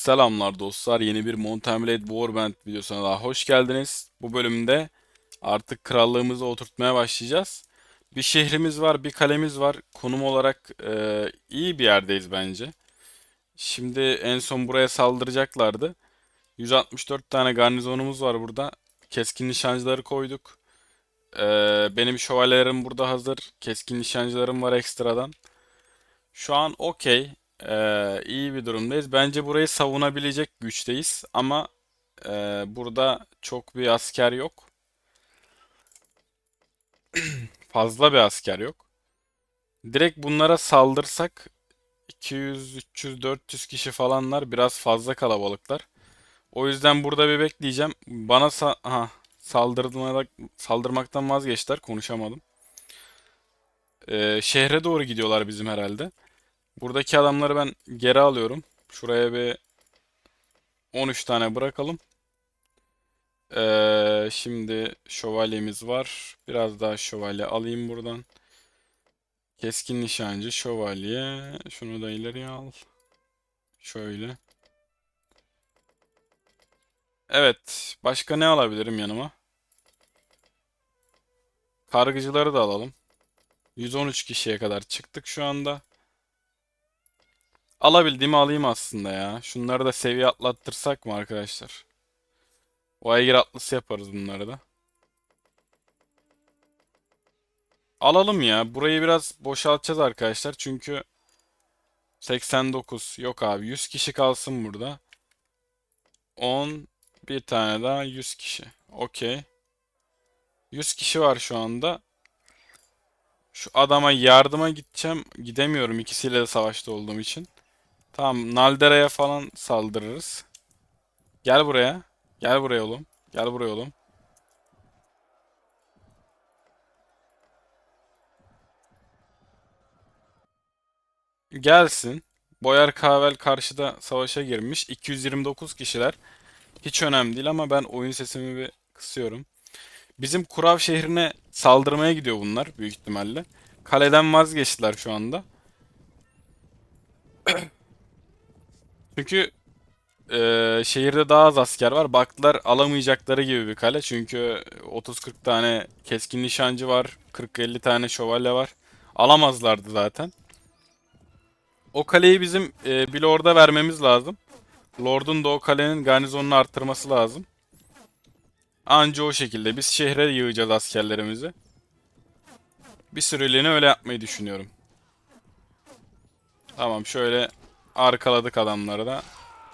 Selamlar dostlar. Yeni bir Mountain Blade Warband videosuna daha hoş geldiniz. Bu bölümde artık krallığımızı oturtmaya başlayacağız. Bir şehrimiz var, bir kalemiz var. Konum olarak e, iyi bir yerdeyiz bence. Şimdi en son buraya saldıracaklardı. 164 tane garnizonumuz var burada. Keskin nişancıları koyduk. E, benim şövalyelerim burada hazır. Keskin nişancılarım var ekstradan. Şu an okey. Ee, iyi bir durumdayız. Bence burayı savunabilecek güçteyiz. Ama e, burada çok bir asker yok. Fazla bir asker yok. Direkt bunlara saldırsak 200, 300, 400 kişi falanlar biraz fazla kalabalıklar. O yüzden burada bir bekleyeceğim. Bana sa ha, saldırmak, saldırmaktan vazgeçtiler. Konuşamadım. Ee, şehre doğru gidiyorlar bizim herhalde. Buradaki adamları ben geri alıyorum. Şuraya bir 13 tane bırakalım. Ee, şimdi şövalyemiz var. Biraz daha şövalye alayım buradan. Keskin nişancı, şövalye. Şunu da ileriye al. Şöyle. Evet. Başka ne alabilirim yanıma? Kargıcıları da alalım. 113 kişiye kadar çıktık şu anda. Alabildiğimi alayım aslında ya. Şunları da seviye atlattırsak mı arkadaşlar? Aygır atlısı yaparız bunları da. Alalım ya. Burayı biraz boşaltacağız arkadaşlar. Çünkü 89. Yok abi. 100 kişi kalsın burada. 10. Bir tane daha 100 kişi. Okey. 100 kişi var şu anda. Şu adama yardıma gideceğim. Gidemiyorum ikisiyle de savaşta olduğum için. Tamam, Naldera'ya falan saldırırız. Gel buraya. Gel buraya oğlum. Gel buraya oğlum. Gelsin. Boyar Kavel karşıda savaşa girmiş. 229 kişiler. Hiç önemli değil ama ben oyun sesimi bir kısıyorum. Bizim Kurav şehrine saldırmaya gidiyor bunlar büyük ihtimalle. Kaleden vazgeçtiler şu anda. Çünkü Ee, şehirde daha az asker var. Baktılar alamayacakları gibi bir kale. Çünkü 30-40 tane keskin nişancı var. 40-50 tane şövalye var. Alamazlardı zaten. O kaleyi bizim e, bir lorda vermemiz lazım. Lord'un da o kalenin garnizonunu arttırması lazım. Anca o şekilde. Biz şehre yığacağız askerlerimizi. Bir süreliğine öyle yapmayı düşünüyorum. Tamam şöyle arkaladık adamları da.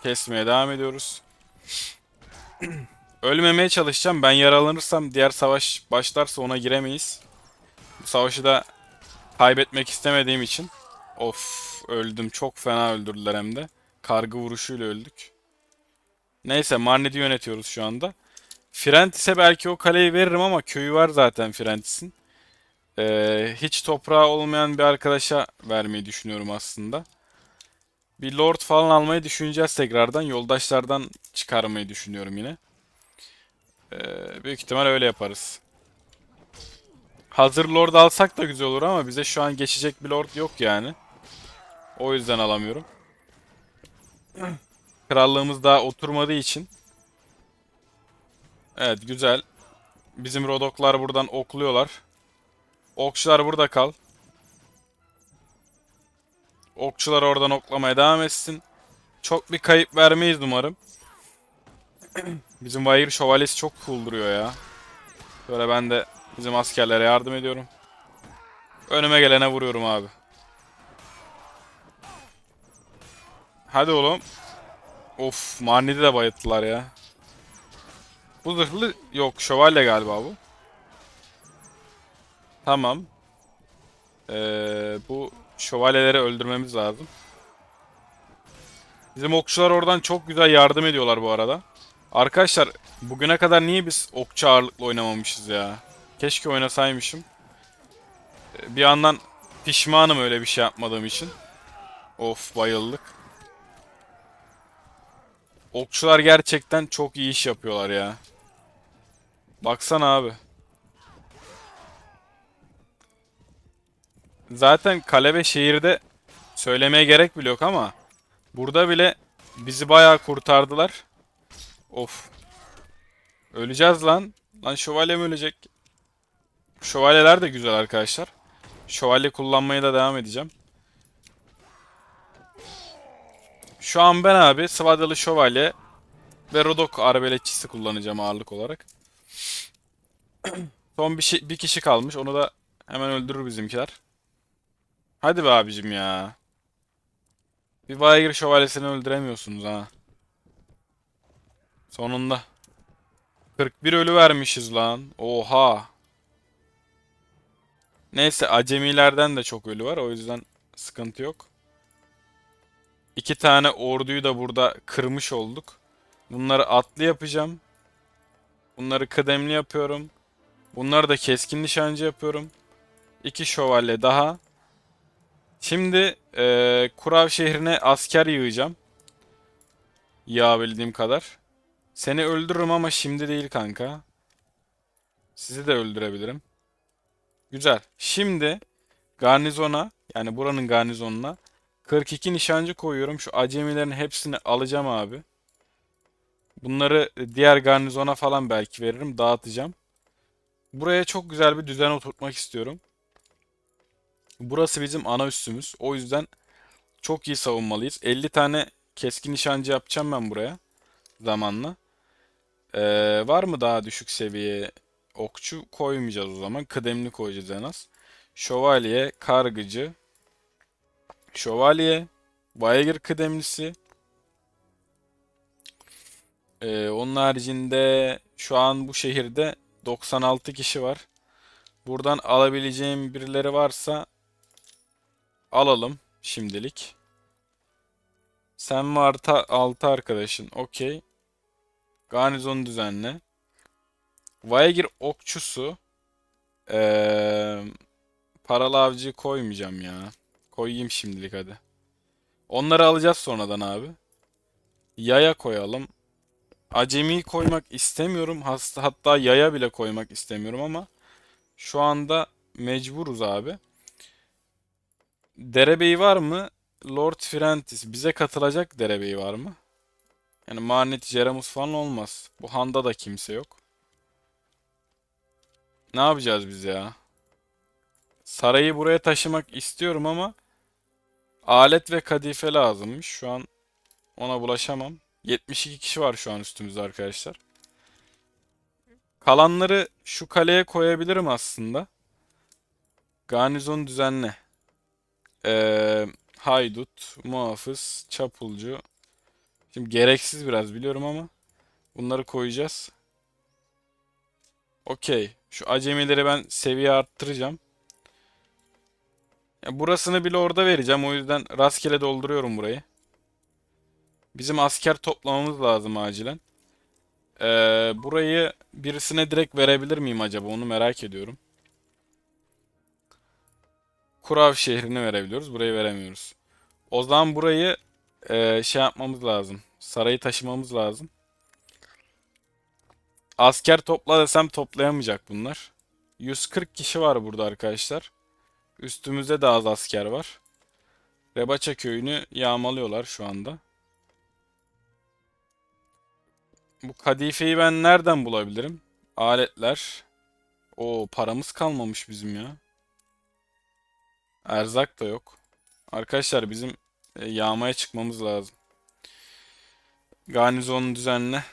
Kesmeye devam ediyoruz. Ölmemeye çalışacağım. Ben yaralanırsam diğer savaş başlarsa ona giremeyiz. Bu savaşı da kaybetmek istemediğim için. Of öldüm. Çok fena öldürdüler hem de. Kargı vuruşuyla öldük. Neyse Marnet'i yönetiyoruz şu anda. Firentis'e belki o kaleyi veririm ama köyü var zaten Firentis'in. Ee, hiç toprağı olmayan bir arkadaşa vermeyi düşünüyorum aslında. Bir lord falan almayı düşüneceğiz tekrardan. Yoldaşlardan çıkarmayı düşünüyorum yine. Ee, büyük ihtimal öyle yaparız. Hazır lord alsak da güzel olur ama bize şu an geçecek bir lord yok yani. O yüzden alamıyorum. Krallığımız daha oturmadığı için. Evet güzel. Bizim rodoklar buradan okluyorlar. Okçular burada kal. Okçular oradan oklamaya devam etsin. Çok bir kayıp vermeyiz umarım. Bizim Vayir şövalyesi çok cool duruyor ya. Böyle ben de bizim askerlere yardım ediyorum. Önüme gelene vuruyorum abi. Hadi oğlum. Of Marnid'i de bayılttılar ya. Bu zırhlı yok şövalye galiba bu. Tamam. Ee, bu şövalyeleri öldürmemiz lazım. Bizim okçular oradan çok güzel yardım ediyorlar bu arada. Arkadaşlar bugüne kadar niye biz okçu ağırlıklı oynamamışız ya? Keşke oynasaymışım. Ee, Bir yandan pişmanım öyle bir şey yapmadığım için. Of bayıldık. Okçular gerçekten çok iyi iş yapıyorlar ya. Baksana abi. Zaten kale ve şehirde söylemeye gerek bile yok ama burada bile Bizi bayağı kurtardılar. Of. Öleceğiz lan. Lan şövalyem ölecek. Şövalyeler de güzel arkadaşlar. Şövalye kullanmaya da devam edeceğim. Şu an ben abi Svadalı Şövalye ve Rodok arbeletçisi kullanacağım ağırlık olarak. Son bir, şey, bir kişi kalmış. Onu da hemen öldürür bizimkiler. Hadi be abicim ya. Bir Vaygir şövalyesini öldüremiyorsunuz ha. Sonunda. 41 ölü vermişiz lan. Oha. Neyse acemilerden de çok ölü var. O yüzden sıkıntı yok. İki tane orduyu da burada kırmış olduk. Bunları atlı yapacağım. Bunları kıdemli yapıyorum. Bunları da keskin nişancı yapıyorum. İki şövalye daha. Şimdi eee Kurav şehrine asker yığacağım. Yağabildiğim kadar. Seni öldürürüm ama şimdi değil kanka. Sizi de öldürebilirim. Güzel. Şimdi garnizona yani buranın garnizonuna 42 nişancı koyuyorum. Şu acemilerin hepsini alacağım abi. Bunları diğer garnizona falan belki veririm. Dağıtacağım. Buraya çok güzel bir düzen oturtmak istiyorum. Burası bizim ana üssümüz. O yüzden çok iyi savunmalıyız. 50 tane keskin nişancı yapacağım ben buraya zamanla. Ee, var mı daha düşük seviye okçu koymayacağız o zaman. Kıdemli koyacağız en az. Şövalye, kargıcı, şövalye, Vaygır kıdemlisi. Ee, onun haricinde şu an bu şehirde 96 kişi var. Buradan alabileceğim birileri varsa alalım şimdilik. Sen ve artı 6 arkadaşın. Okey. Garnizon düzenle. Vaygir okçusu. Ee, paralı avcı koymayacağım ya. Koyayım şimdilik hadi. Onları alacağız sonradan abi. Yaya koyalım. Acemi koymak istemiyorum. Hatta yaya bile koymak istemiyorum ama şu anda mecburuz abi. Derebeyi var mı? Lord Frentis. Bize katılacak derebeyi var mı? Yani Marnet Jeramus falan olmaz. Bu handa da kimse yok. Ne yapacağız biz ya? Sarayı buraya taşımak istiyorum ama alet ve kadife lazımmış. Şu an ona bulaşamam. 72 kişi var şu an üstümüzde arkadaşlar. Kalanları şu kaleye koyabilirim aslında. Garnizon düzenle. Ee, haydut, muhafız, çapulcu. Şimdi gereksiz biraz biliyorum ama bunları koyacağız. Okey. Şu acemileri ben seviye arttıracağım. Ya burasını bile orada vereceğim. O yüzden rastgele dolduruyorum burayı. Bizim asker toplamamız lazım acilen. Ee, burayı birisine direkt verebilir miyim acaba? Onu merak ediyorum. Kurav şehrini verebiliyoruz. Burayı veremiyoruz. O zaman burayı e, şey yapmamız lazım. Sarayı taşımamız lazım. Asker topla desem toplayamayacak bunlar. 140 kişi var burada arkadaşlar. Üstümüzde de az asker var. Rebaça köyünü yağmalıyorlar şu anda. Bu kadifeyi ben nereden bulabilirim? Aletler. O paramız kalmamış bizim ya. Erzak da yok. Arkadaşlar bizim e, yağmaya çıkmamız lazım. Garnizonu düzenle.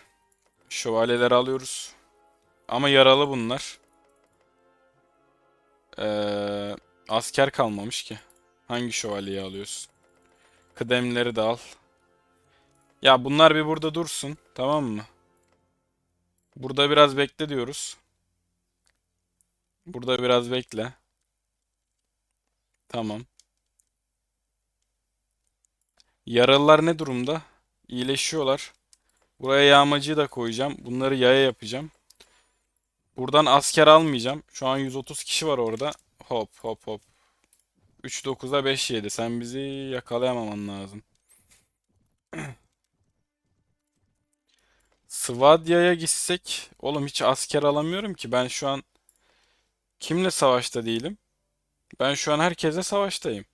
Şövalyeleri alıyoruz. Ama yaralı bunlar. Ee, asker kalmamış ki. Hangi şövalyeyi alıyorsun? Kıdemleri de al. Ya bunlar bir burada dursun. Tamam mı? Burada biraz bekle diyoruz. Burada biraz bekle. Tamam. Yaralılar ne durumda? İyileşiyorlar. Buraya yağmacıyı da koyacağım. Bunları yaya yapacağım. Buradan asker almayacağım. Şu an 130 kişi var orada. Hop hop hop. 3-9'a 5-7. Sen bizi yakalayamaman lazım. Svadya'ya gitsek. Oğlum hiç asker alamıyorum ki. Ben şu an kimle savaşta değilim? Ben şu an herkese savaştayım.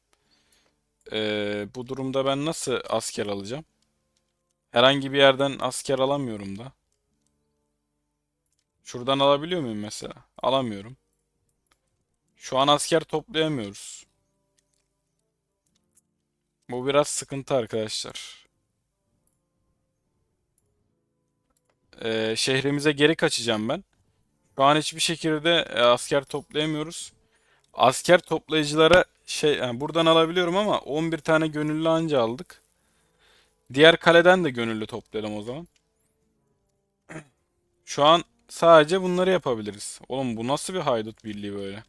Ee, bu durumda ben nasıl asker alacağım? Herhangi bir yerden asker alamıyorum da. Şuradan alabiliyor muyum mesela? Alamıyorum. Şu an asker toplayamıyoruz. Bu biraz sıkıntı arkadaşlar. Ee, şehrimize geri kaçacağım ben. Şu an hiçbir şekilde e, asker toplayamıyoruz. Asker toplayıcılara şey yani buradan alabiliyorum ama 11 tane gönüllü anca aldık. Diğer kaleden de gönüllü toplayalım o zaman. Şu an sadece bunları yapabiliriz. Oğlum bu nasıl bir haydut birliği böyle?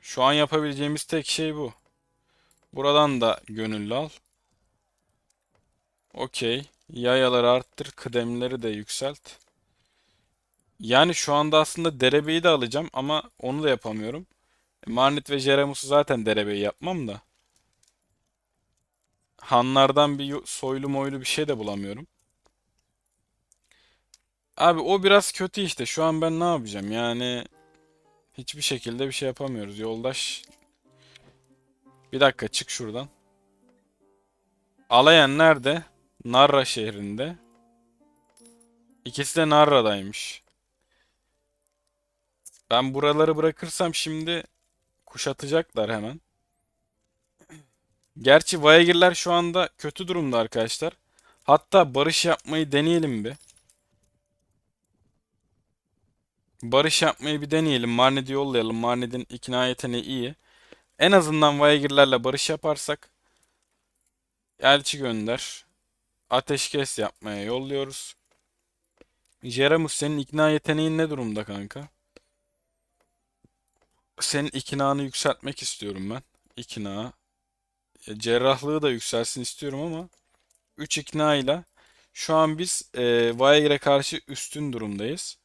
Şu an yapabileceğimiz tek şey bu. Buradan da gönüllü al. Okey. Yayaları arttır, kıdemleri de yükselt. Yani şu anda aslında derebeyi de alacağım ama onu da yapamıyorum. E, Marnit ve Jeremus'u zaten derebeyi yapmam da. Hanlardan bir soylu moylu bir şey de bulamıyorum. Abi o biraz kötü işte. Şu an ben ne yapacağım? Yani hiçbir şekilde bir şey yapamıyoruz. Yoldaş bir dakika çık şuradan. Alayan nerede? Narra şehrinde. İkisi de Narra'daymış. Ben buraları bırakırsam şimdi kuşatacaklar hemen. Gerçi Vaygirler şu anda kötü durumda arkadaşlar. Hatta barış yapmayı deneyelim bir. Barış yapmayı bir deneyelim. Marnid'i yollayalım. Marnid'in ikna yeteneği iyi. En azından Vaygirlerle barış yaparsak elçi gönder. Ateşkes yapmaya yolluyoruz. Jeramus senin ikna yeteneğin ne durumda kanka? Senin iknanı yükseltmek istiyorum ben. İkna. E, Cerrahlığı da yükselsin istiyorum ama 3 ikna ile şu an biz e, Vaygir'e karşı üstün durumdayız.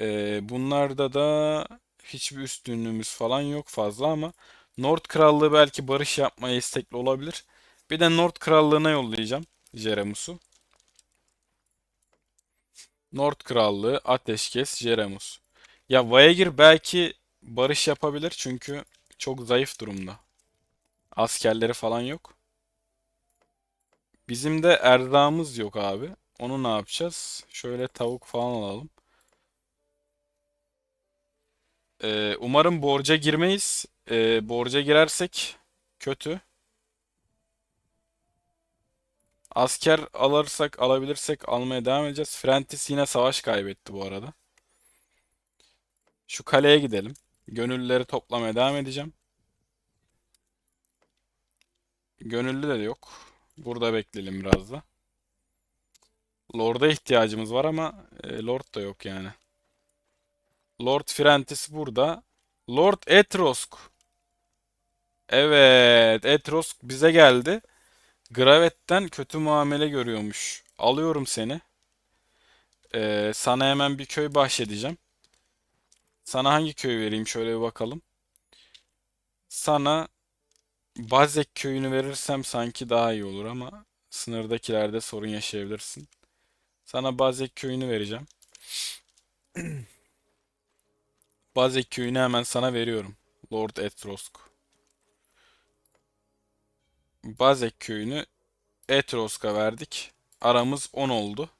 E, bunlarda da hiçbir üstünlüğümüz falan yok fazla ama Nord Krallığı belki barış yapmaya istekli olabilir. Bir de Nord Krallığı'na yollayacağım Jeremus'u. Nord Krallığı, Ateşkes, Jeremus. Ya Vaegir belki barış yapabilir çünkü çok zayıf durumda. Askerleri falan yok. Bizim de erzağımız yok abi. Onu ne yapacağız? Şöyle tavuk falan alalım. Ee, umarım borca girmeyiz. Ee, borca girersek kötü. Asker alırsak, alabilirsek almaya devam edeceğiz. Frentis yine savaş kaybetti bu arada. Şu kaleye gidelim. Gönüllüleri toplamaya devam edeceğim. Gönüllü de yok. Burada bekleyelim biraz da. Lord'a ihtiyacımız var ama e, Lord da yok yani. Lord Frentis burada. Lord Etrosk. Evet, Etrosk bize geldi. Gravet'ten kötü muamele görüyormuş. Alıyorum seni. Ee, sana hemen bir köy bahşedeceğim. Sana hangi köy vereyim şöyle bir bakalım. Sana Bazek köyünü verirsem sanki daha iyi olur ama sınırdakilerde sorun yaşayabilirsin. Sana Bazek köyünü vereceğim. Bazek köyünü hemen sana veriyorum. Lord Etrosk. Bazek köyünü Etrosk'a verdik. Aramız 10 oldu.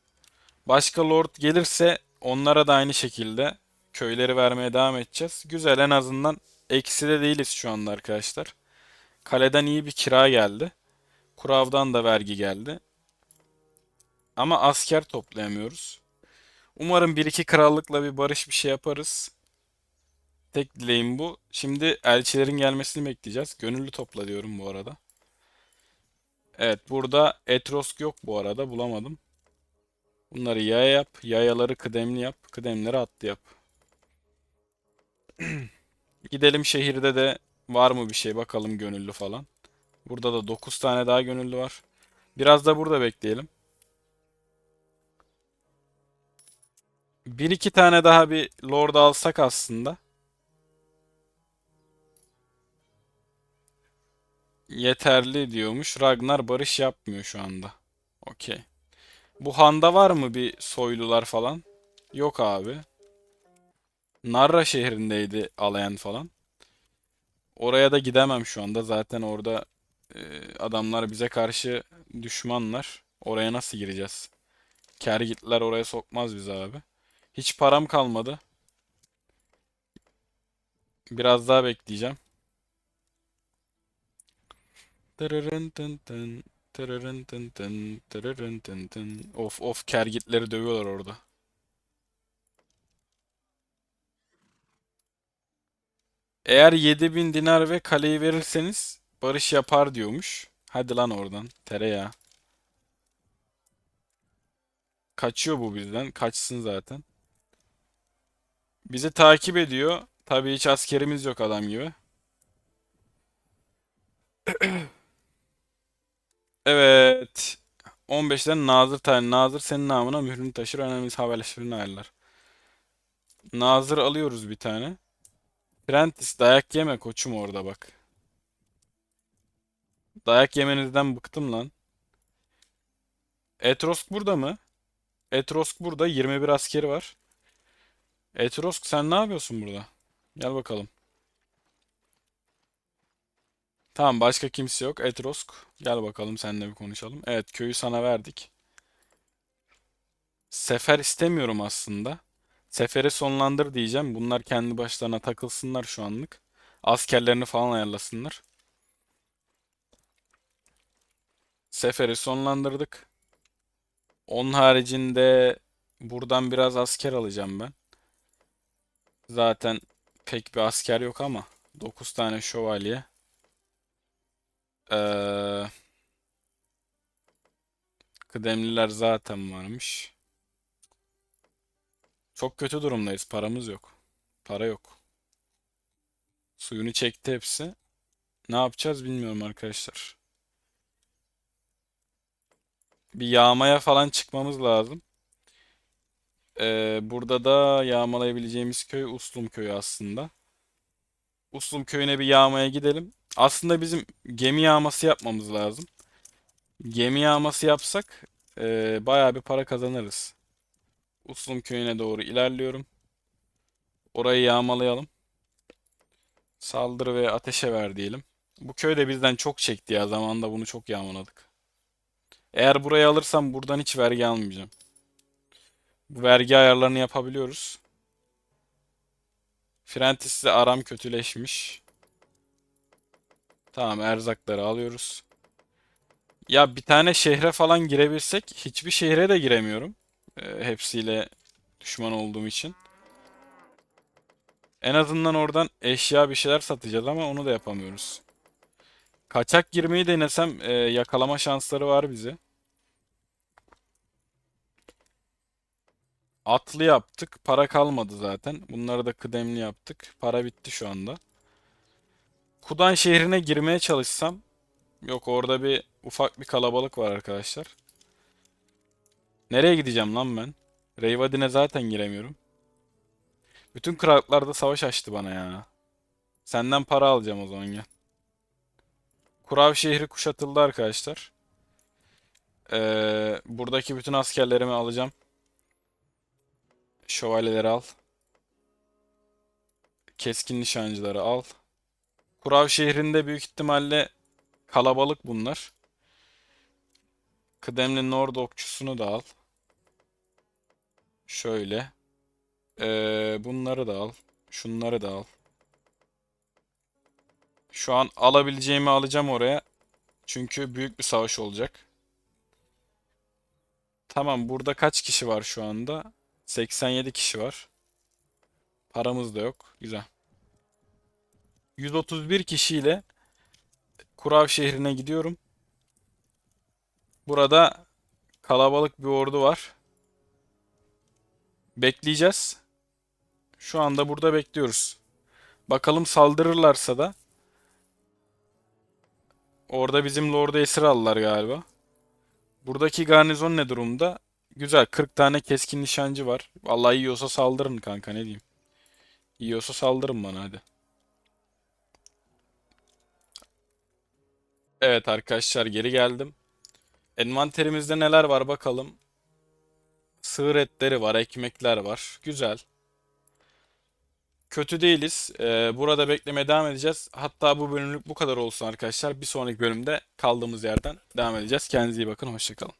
Başka lord gelirse onlara da aynı şekilde köyleri vermeye devam edeceğiz. Güzel en azından eksi de değiliz şu anda arkadaşlar. Kaleden iyi bir kira geldi. Kurav'dan da vergi geldi. Ama asker toplayamıyoruz. Umarım bir iki krallıkla bir barış bir şey yaparız. Tek dileğim bu. Şimdi elçilerin gelmesini bekleyeceğiz. Gönüllü topla diyorum bu arada. Evet burada Etrosk yok bu arada bulamadım. Bunları yaya yap. Yayaları kıdemli yap. Kıdemleri atlı yap. Gidelim şehirde de var mı bir şey bakalım gönüllü falan. Burada da 9 tane daha gönüllü var. Biraz da burada bekleyelim. Bir iki tane daha bir lord alsak aslında. Yeterli diyormuş. Ragnar barış yapmıyor şu anda. Okey. Bu handa var mı bir soylular falan? Yok abi. Narra şehrindeydi alayan falan. Oraya da gidemem şu anda. Zaten orada e, adamlar bize karşı düşmanlar. Oraya nasıl gireceğiz? Kergitler oraya sokmaz bizi abi. Hiç param kalmadı. Biraz daha bekleyeceğim. Of of kergitleri dövüyorlar orada. Eğer 7000 dinar ve kaleyi verirseniz barış yapar diyormuş. Hadi lan oradan. Tereyağı. Kaçıyor bu bizden. Kaçsın zaten. Bizi takip ediyor. Tabii hiç askerimiz yok adam gibi. Evet. 15'ten Nazır tayin. Nazır senin namına mührünü taşır. Önemli haberleşmelerini ayarlar. Nazır alıyoruz bir tane. Prentice dayak yeme koçum orada bak. Dayak yemenizden bıktım lan. Etrosk burada mı? Etrosk burada. 21 askeri var. Etrosk sen ne yapıyorsun burada? Gel bakalım. Tamam başka kimse yok. Etrosk gel bakalım seninle bir konuşalım. Evet köyü sana verdik. Sefer istemiyorum aslında. Seferi sonlandır diyeceğim. Bunlar kendi başlarına takılsınlar şu anlık. Askerlerini falan ayarlasınlar. Seferi sonlandırdık. Onun haricinde buradan biraz asker alacağım ben. Zaten pek bir asker yok ama 9 tane şövalye. Ee, kıdemliler zaten varmış. Çok kötü durumdayız. Paramız yok. Para yok. Suyunu çekti hepsi. Ne yapacağız bilmiyorum arkadaşlar. Bir yağmaya falan çıkmamız lazım. Ee, burada da yağmalayabileceğimiz köy Uslum köyü aslında. Uslum köyüne bir yağmaya gidelim. Aslında bizim gemi yağması yapmamız lazım. Gemi yağması yapsak e, bayağı bir para kazanırız. Uslum köyüne doğru ilerliyorum. Orayı yağmalayalım. Saldır ve ateşe ver diyelim. Bu köy de bizden çok çekti ya. Zamanında bunu çok yağmaladık. Eğer burayı alırsam buradan hiç vergi almayacağım. Bu vergi ayarlarını yapabiliyoruz. Frentis'le aram kötüleşmiş. Tamam erzakları alıyoruz. Ya bir tane şehre falan girebilsek hiçbir şehre de giremiyorum. Ee, hepsiyle düşman olduğum için. En azından oradan eşya bir şeyler satacağız ama onu da yapamıyoruz. Kaçak girmeyi denesem e, yakalama şansları var bize. Atlı yaptık. Para kalmadı zaten. Bunları da kıdemli yaptık. Para bitti şu anda. Kudan şehrine girmeye çalışsam. Yok orada bir ufak bir kalabalık var arkadaşlar. Nereye gideceğim lan ben? Reyvadin'e zaten giremiyorum. Bütün krallıklar da savaş açtı bana ya. Senden para alacağım o zaman gel. Kurav şehri kuşatıldı arkadaşlar. Ee, buradaki bütün askerlerimi alacağım. Şövalyeleri al. Keskin nişancıları al. Kurav şehrinde büyük ihtimalle kalabalık bunlar. Kıdemli Nord okçusunu da al. Şöyle. Ee, bunları da al. Şunları da al. Şu an alabileceğimi alacağım oraya. Çünkü büyük bir savaş olacak. Tamam burada kaç kişi var şu anda? 87 kişi var. Paramız da yok. Güzel. 131 kişiyle Kurav şehrine gidiyorum. Burada kalabalık bir ordu var. Bekleyeceğiz. Şu anda burada bekliyoruz. Bakalım saldırırlarsa da orada bizim lordu esir aldılar galiba. Buradaki garnizon ne durumda? Güzel. 40 tane keskin nişancı var. Vallahi yiyorsa saldırın kanka ne diyeyim. Yiyorsa saldırın bana hadi. Evet arkadaşlar geri geldim. Envanterimizde neler var bakalım. Sığır etleri var, ekmekler var. Güzel. kötü değiliz. Ee, burada beklemeye devam edeceğiz. Hatta bu bölümlük bu kadar olsun arkadaşlar. Bir sonraki bölümde kaldığımız yerden devam edeceğiz. Kendinize iyi bakın. Hoşçakalın.